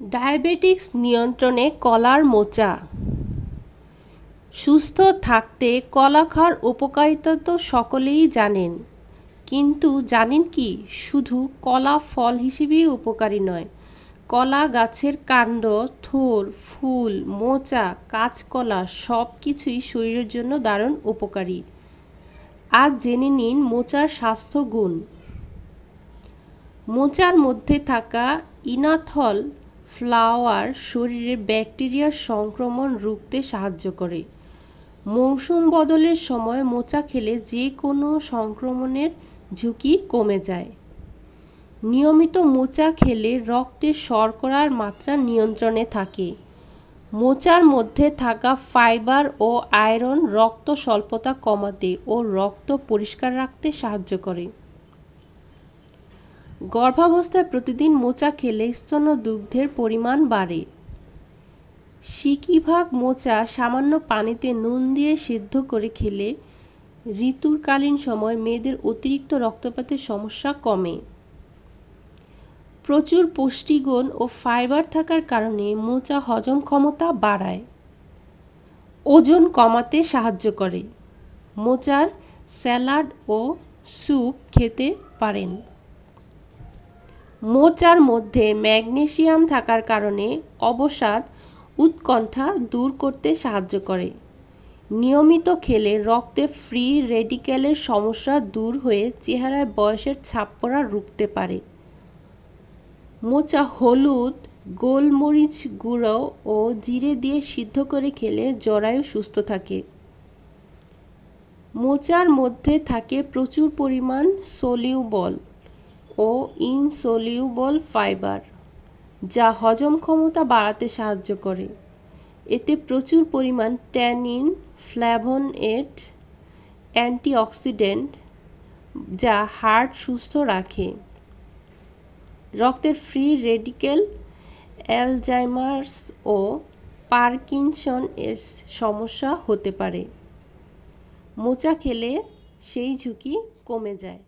Diabetics নিয়ন্ত্রণে কলার মোচা। সুস্থ থাকতে কলা খাওয়ার উপকারিতা তো সকলেই জানেন। কিন্তু জানেন কি? শুধু কলা ফল হিসেবেই উপকারী নয়। কলা গাছের কাণ্ড, থোর, ফুল, মোচা, কাঁচকলা সব কিছুই শরীরের জন্য দারুণ উপকারী। আজ জেনে নিন মোচার স্বাস্থ্য গুণ মোচার মধ্যে থাকা ইনাথল ফ্লাওয়ার শরীরে ব্যাকটেরিয়ার সংক্রমণ রুখতে সাহায্য করে। মৌসুম বদলের সময় মোচা খেলে যে কোনো সংক্রমণের ঝুঁকি কমে যায়। নিয়মিত মোচা খেলে রক্তে শর্করার মাত্রা নিয়ন্ত্রণে থাকে। মোচার মধ্যে থাকা ফাইবার ও আয়রন রক্ত স্বল্পতা কমাতে ও রক্ত পরিষ্কার রাখতে সাহায্য করে। গর্ভাবস্থায় প্রতিদিন মোচা খেলে স্তন দুগ্ধের পরিমাণ বাড়ে। সিকিভাগ মোচা সামান্য পানিতে নুন দিয়ে সিদ্ধ করে খেলে ঋতুকালীন সময় মেয়েদের অতিরিক্ত রক্তপাতের সমস্যা কমে। প্রচুর পুষ্টিগুণ ও ফাইবার থাকার কারণে মোচা হজম ক্ষমতা বাড়ায়। ওজন কমাতে সাহায্য করে। মোচার স্যালাড ও স্যুপ খেতে পারেন। মোচার মধ্যে ম্যাগনেসিয়াম থাকার কারণে অবসাদ উৎকণ্ঠা দূর করতে সাহায্য করে। নিয়মিত খেলে রক্তে ফ্রি রেডিক্যালের সমস্যা দূর হয়ে চেহারায় বয়সের ছাপ পড়া রুখতে পারে। মোচা হলুদ, গোলমরিচ গুঁড়ো ও জিরে দিয়ে সিদ্ধ করে খেলে জরায়ু সুস্থ থাকে। মোচার মধ্যে থাকে প্রচুর পরিমাণ সলিউবল ও ইনসলিউবল ফাইবার, যা হজম ক্ষমতা বাড়াতে সাহায্য করে। এতে প্রচুর পরিমাণ ট্যানিন ফ্ল্যাভোনয়েড অ্যান্টিঅক্সিডেন্ট, যা হার্ট সুস্থ রাখে। রক্তের ফ্রি রেডিকেল অ্যালজাইমার্স ও পার্কিনসন এর সমস্যা হতে পারে। মোচা খেলে সেই ঝুঁকি কমে যায়।